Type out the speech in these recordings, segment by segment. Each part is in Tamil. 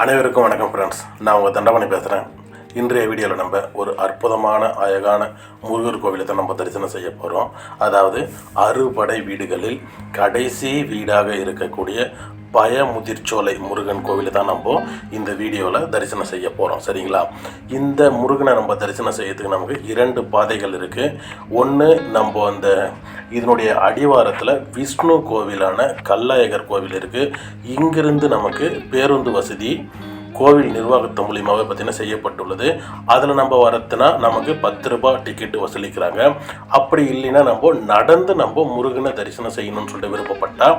அனைவருக்கும் வணக்கம் ஃப்ரெண்ட்ஸ் நான் உங்கள் தண்டபாணி பேசுகிறேன் இன்றைய வீடியோவில் நம்ம ஒரு அற்புதமான அழகான முருகர் கோவிலை தான் நம்ம தரிசனம் செய்ய போகிறோம் அதாவது அறுபடை வீடுகளில் கடைசி வீடாக இருக்கக்கூடிய பயமுதிர்ச்சோலை முருகன் கோவிலை தான் நம்ம இந்த வீடியோவில் தரிசனம் செய்ய போகிறோம் சரிங்களா? இந்த முருகனை நம்ம தரிசனம் செய்யறதுக்கு நமக்கு இரண்டு பாதைகள் இருக்குது ஒன்று நம்ம அந்த இதனுடைய அடிவாரத்தில் விஷ்ணு கோவிலான கல்லாயகர் கோவில் இருக்குது இங்கிருந்து நமக்கு பேருந்து வசதி கோவில் நிர்வாகத்து மூலியமாகவே பார்த்திங்கன்னா செய்யப்பட்டுள்ளது. அதில் நம்ம வரத்துனா நமக்கு பத்து ரூபாய் டிக்கெட்டு வசூலிக்கிறாங்க. அப்படி இல்லைன்னா நம்ம நடந்து நம்ம முருகனை தரிசனம் செய்யணும்னு சொல்லிட்டு விருப்பப்பட்டால்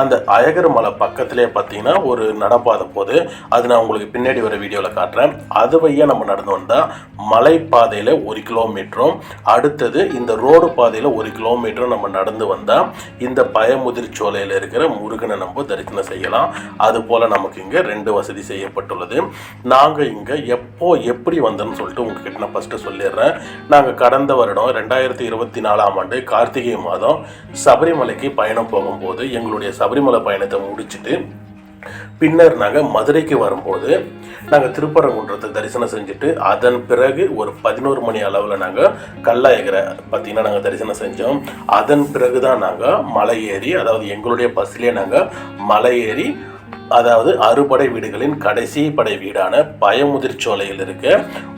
அந்த அழகர் மலை பக்கத்திலே பார்த்தீங்கன்னா ஒரு நடப்பாதை போது அது நான் உங்களுக்கு பின்னாடி வர வீடியோவில் காட்டுறேன். அது வழியாக நம்ம நடந்து வந்தால் மலைப்பாதையில் ஒரு கிலோமீட்டரும் அடுத்தது இந்த ரோடு பாதையில் ஒரு கிலோமீட்டரும் நம்ம நடந்து வந்தால் இந்த பயமுதிர் சோலையில் இருக்கிற முருகனை நம்ம தரிசனம் செய்யலாம். அது போல் நமக்கு இங்கே ரெண்டு வசதி செய்யப்பட்டுள்ளது. நாங்கள் இங்கே எப்போ எப்படி வந்தோம்னு சொல்லிட்டு உங்ககிட்ட நான் ஃபஸ்ட்டு சொல்லிடுறேன். நாங்கள் கடந்த வருடம் ரெண்டாயிரத்தி இருபத்தி நாலாம் ஆண்டு கார்த்திகை மாதம் சபரிமலைக்கு பயணம் போகும்போது எங்களுடைய சபரிமலை பயணத்தை முடிச்சுட்டு பின்னர் நாங்கள் மதுரைக்கு வரும்போது நாங்கள் திருப்பரங்குன்றத்தை தரிசனம் செஞ்சுட்டு அதன் பிறகு ஒரு பதினோரு மணி அளவில் நாங்கள் கல்லாயகரை பார்த்திங்கன்னா நாங்கள் தரிசனம் செஞ்சோம். அதன் பிறகு தான் நாங்கள் மலை ஏறி அதாவது எங்களுடைய பஸ்லேயே நாங்கள் மலை ஏறி அதாவது அறுபடை வீடுகளின் கடைசி படை வீடான பயமுதிர்ச்சோலையில் இருக்க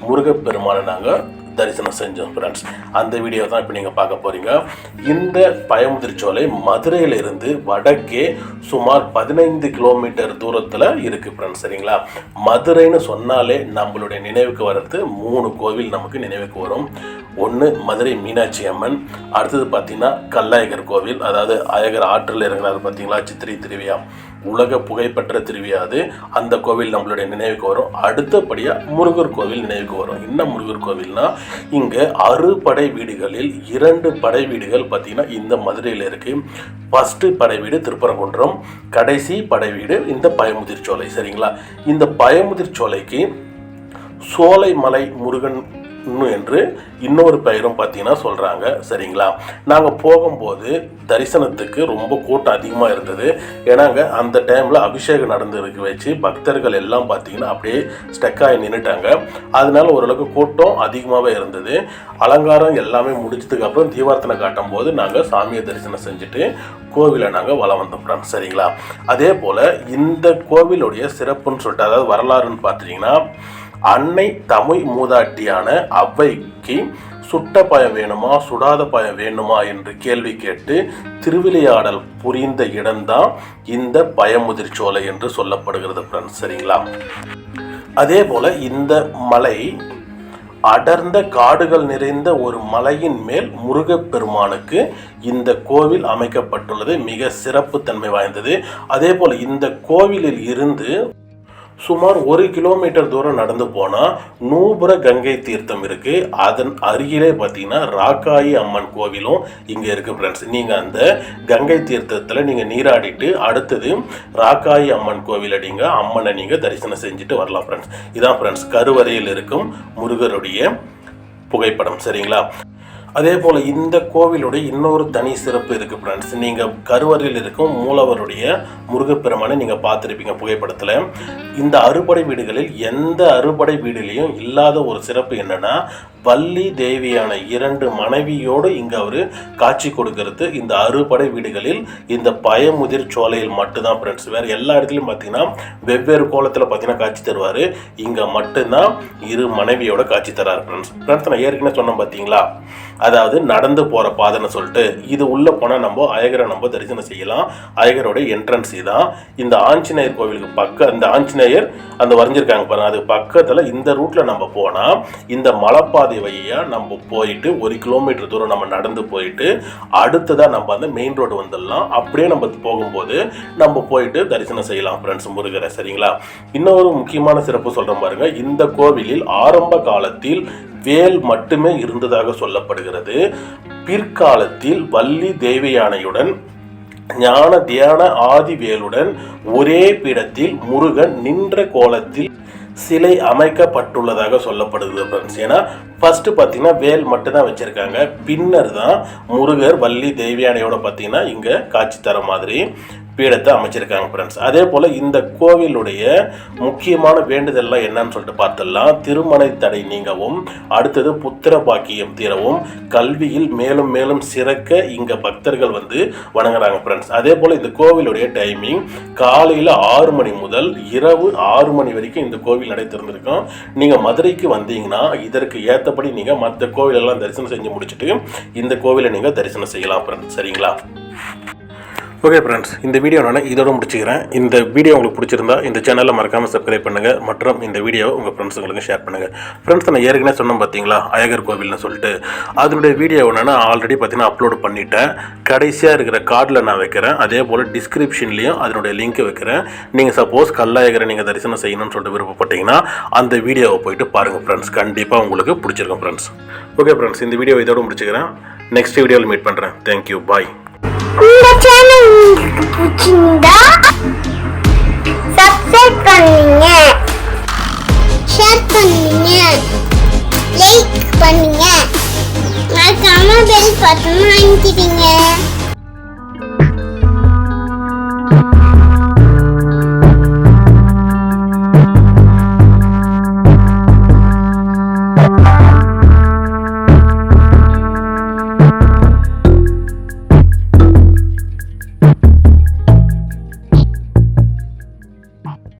முருகப்பெருமானை நாங்கள் தரிசனம் செஞ்சோம் ஃப்ரெண்ட்ஸ் அந்த வீடியோ தான் இப்போ நீங்கள் பார்க்க போகிறீங்க இந்த பயமுதிர்ச்சோலை மதுரையிலிருந்து வடக்கே சுமார் பதினைந்து கிலோமீட்டர் தூரத்தில் இருக்குது ஃப்ரெண்ட்ஸ் சரிங்களா? மதுரைன்னு சொன்னாலே நம்மளுடைய நினைவுக்கு வர்றது மூணு கோவில் நமக்கு நினைவுக்கு வரும். ஒன்று மதுரை மீனாட்சி அம்மன் அடுத்தது பார்த்தீங்கன்னா கல்லாயகர் கோவில் அதாவது அழகர் ஆற்றில் இறங்குறாரு பார்த்தீங்களா சித்திரை திருவிழா. உலக புகைப்பெற்ற திருவியா அது. அந்த கோவில் நம்மளுடைய நினைவுக்கு வரும். அடுத்தபடியாக முருகர் கோவில் நினைவுக்கு வரும். என்ன முருகர் கோவில்னா இங்கே அறுபடை வீடுகளில் இரண்டு படை வீடுகள் பார்த்திங்கன்னா இந்த மதுரையில் இருக்குது ஃபஸ்ட்டு படை வீடு திருப்பரங்குன்றம் கடைசி படை வீடு இந்த பயமுதிர் சோலை சரிங்களா? இந்த பயமுதிர் சோலைக்கு சோலைமலை முருகன் என்று இன்னொரு பெயரும் பார்த்தீங்கன்னா சொல்கிறாங்க சரிங்களா? நாங்கள் போகும்போது தரிசனத்துக்கு ரொம்ப கூட்டம் அதிகமாக இருந்தது. ஏன்னாங்க அந்த டைமில் அபிஷேகம் நடந்துருக்கு வச்சு பக்தர்கள் எல்லாம் பார்த்தீங்கன்னா அப்படியே ஸ்டெக்காகி நின்றுட்டாங்க அதனால ஓரளவுக்கு கூட்டம் அதிகமாகவே இருந்தது. அலங்காரம் எல்லாமே முடிச்சதுக்கு அப்புறம் தீபார்த்தனை காட்டும் போது நாங்கள் சாமியை தரிசனம் செஞ்சுட்டு கோவிலை நாங்கள் வளம் வந்தோம். சரிங்களா? அதே போல் இந்த கோவிலுடைய சிறப்புன்னு சொல்லிட்டு அதாவது வரலாறுன்னு பார்த்தீங்கன்னா அன்னை தமிழ் மூதாட்டியான அவ்வைக்கு சுட்ட பயம் வேணுமா சுடாத பயம் வேணுமா என்று கேள்வி கேட்டு திருவிளையாடல் புரிந்த இடம்தான் இந்த பயமுதிர் சோலை என்று சொல்லப்படுகிறது ஃப்ரெண்ட்ஸ் சரிங்களா? அதே போல இந்த மலை அடர்ந்த காடுகள் நிறைந்த ஒரு மலையின் மேல் முருகப்பெருமானுக்கு இந்த கோவில் அமைக்கப்பட்டுள்ளது மிக சிறப்பு தன்மை வாய்ந்தது. அதே போல் இந்த கோவிலில் இருந்து சுமார் ஒரு கிலோமீட்டர் தூரம் நடந்து போனால் நூபுர கங்கை தீர்த்தம் இருக்குது அதன் அருகிலே பார்த்தீங்கன்னா ராக்காயி அம்மன் கோவிலும் இங்கே இருக்குது ஃப்ரெண்ட்ஸ் நீங்கள் அந்த கங்கை தீர்த்தத்தில் நீங்கள் நீராடிட்டு அடுத்தது ராக்காயி அம்மன் கோவில் அடிங்க அம்மனை நீங்கள் தரிசனம் செஞ்சுட்டு வரலாம் ஃப்ரெண்ட்ஸ் இதான் ஃப்ரெண்ட்ஸ் கருவறையில் இருக்கும் முருகருடைய புகைப்படம். சரிங்களா? அதே போல் இந்த கோவிலுடைய இன்னொரு தனி சிறப்பு இருக்குது ஃப்ரெண்ட்ஸ் நீங்கள் கருவறையில் இருக்கும் மூலவருடைய முருகப்பெருமானை நீங்கள் பார்த்துருப்பீங்க புகைப்படத்தில். இந்த அறுபடை வீடுகளில் எந்த அறுபடை வீடுலேயும் இல்லாத ஒரு சிறப்பு என்னன்னா வள்ளி தேவியான இரண்டு மனைவியோடு இங்கே அவர் காட்சி கொடுக்கறது இந்த அறுபடை வீடுகளில். இந்த பயமுதிர் சோலையில் மட்டும்தான் ஃப்ரெண்ட்ஸ் வேறு எல்லா இடத்துலையும் பார்த்தீங்கன்னா வெவ்வேறு கோலத்தில் பார்த்தீங்கன்னா காட்சி தருவார். இங்கே மட்டும்தான் இரு மனைவியோட காட்சி தரார் ஃப்ரெண்ட்ஸ் ஃப்ரெண்ட்ஸ் நான் ஏற்கனவே சொன்னேன் பார்த்தீங்களா அதாவது நடந்து போகிற பாதைன்னு சொல்லிட்டு இது உள்ளே போனால் நம்ம அழகரை நம்ம தரிசனம் செய்யலாம். அழகரோட என்ட்ரன்ஸ் தான் இந்த ஆஞ்சநேயர் கோவிலுக்கு பக்க இந்த ஆஞ்சநேயர் அந்த வரைஞ்சிருக்காங்க பாருங்க. அது பக்கத்தில் இந்த ரூட்டில் நம்ம போனால் இந்த மலைப்பாதை வழியாக நம்ம போயிட்டு ஒரு கிலோமீட்டர் தூரம் நம்ம நடந்து போயிட்டு அடுத்ததாக நம்ம அந்த மெயின் ரோடு வந்துடலாம். அப்படியே நம்ம போகும்போது நம்ம போயிட்டு தரிசனம் செய்யலாம் ஃப்ரெண்ட்ஸ் முருகரை சரிங்களா? இன்னொரு முக்கியமான சிறப்பு சொல்கிறேன் பாருங்க. இந்த கோவிலில் ஆரம்ப காலத்தில் வேல் மட்டுமே இருந்ததாக சொல்லப்படுகிறது. பிற்காலத்தில் வள்ளி தேவயானையுடன் ஞான தியான ஆதிவேலுடன் ஒரே பீடத்தில் முருகன் நின்ற கோலத்தில் சிலை அமைக்கப்பட்டுள்ளதாக சொல்லப்படுது ஃப்ரெண்ட்ஸ் ஏன்னா ஃபர்ஸ்ட் பார்த்தீங்கன்னா வேல் மட்டும்தான் வச்சுருக்காங்க. பின்னர் தான் முருகர் வள்ளி தேவியானையோட பார்த்தீங்கன்னா இங்கே காட்சி தர மாதிரி. பீடத்தை அமைச்சிருக்காங்க ஃப்ரெண்ட்ஸ் அதே போல் இந்த கோவிலுடைய முக்கியமான வேண்டுதல்லாம் என்னன்னு சொல்லிட்டு பார்த்தலாம் திருமண தடை நீங்கவும் அடுத்தது புத்திர பாக்கியம் தீரவும் கல்வியில் மேலும் மேலும் சிறக்க இங்கே பக்தர்கள் வந்து வணங்குறாங்க ஃப்ரெண்ட்ஸ் அதே போல் இந்த கோவிலுடைய டைமிங் காலையில் ஆறு மணி முதல் இரவு ஆறு மணி வரைக்கும் இந்த கோவில் நடை திறந்திருக்கும் நீங்கள் மதுரைக்கு வந்தீங்கன்னா இதற்கு ஏற்றபடி நீங்கள் மற்ற கோவிலெல்லாம் தரிசனம் செஞ்சு முடிச்சுட்டு இந்த கோவிலை நீங்கள் தரிசனம் செய்யலாம் ஃப்ரெண்ட்ஸ் சரிங்களா? ஓகே ஃப்ரெண்ட்ஸ் இந்த வீடியோ நான் இதோட முடிச்சுக்கிறேன். இந்த வீடியோ உங்களுக்கு பிடிச்சிருந்தா இந்த சேனலை மறக்காமல் சப்ஸ்கிரைப் பண்ணுங்கள் மற்றும் இந்த வீடியோவை உங்கள் ஃப்ரெண்ட்ஸுங்களுக்கு ஷேர் பண்ணுங்கள் ஃப்ரெண்ட்ஸ் நான் ஏற்கனவே சொன்னோம் பார்த்தீங்களா அழகர் கோவில்னு சொல்லிட்டு. அதனுடைய வீடியோ நான் ஆல்ரெடி பார்த்தீங்கன்னா அப்லோட் பண்ணிட்டேன். கடைசியாக இருக்கிற கார்டில் நான் வைக்கிறேன். அதே போல் டிஸ்கிரிப்ஷன்லேயும் அதனுடைய லிங்க் வைக்கிறேன். நீங்கள் சப்போஸ் கல்லாயகரை நீங்கள் தரிசனம் செய்யணும்னு சொல்லிட்டு விருப்பப்பட்டீங்கன்னா அந்த வீடியோவை போயிட்டு பாருங்கள் ஃப்ரெண்ட்ஸ் கண்டிப்பாக உங்களுக்கு பிடிச்சிருக்கும் ஃப்ரெண்ட்ஸ் ஓகே ஃப்ரெண்ட்ஸ் இந்த வீடியோ இதோட முடிச்சுக்கிறேன். நெக்ஸ்ட் வீடியோவில் மீட் பண்ணுறேன் தேங்க்யூ பாய் இந்த சேனல் உங்களுக்கு பிடிச்சிருந்தா சப்ஸ்கிரைப் பண்ணுங்க. ஷேர் பண்ணுங்க. லைக் பண்ணுங்க. மறக்காம பெல் பட்டன் அழுத்திடுங்க.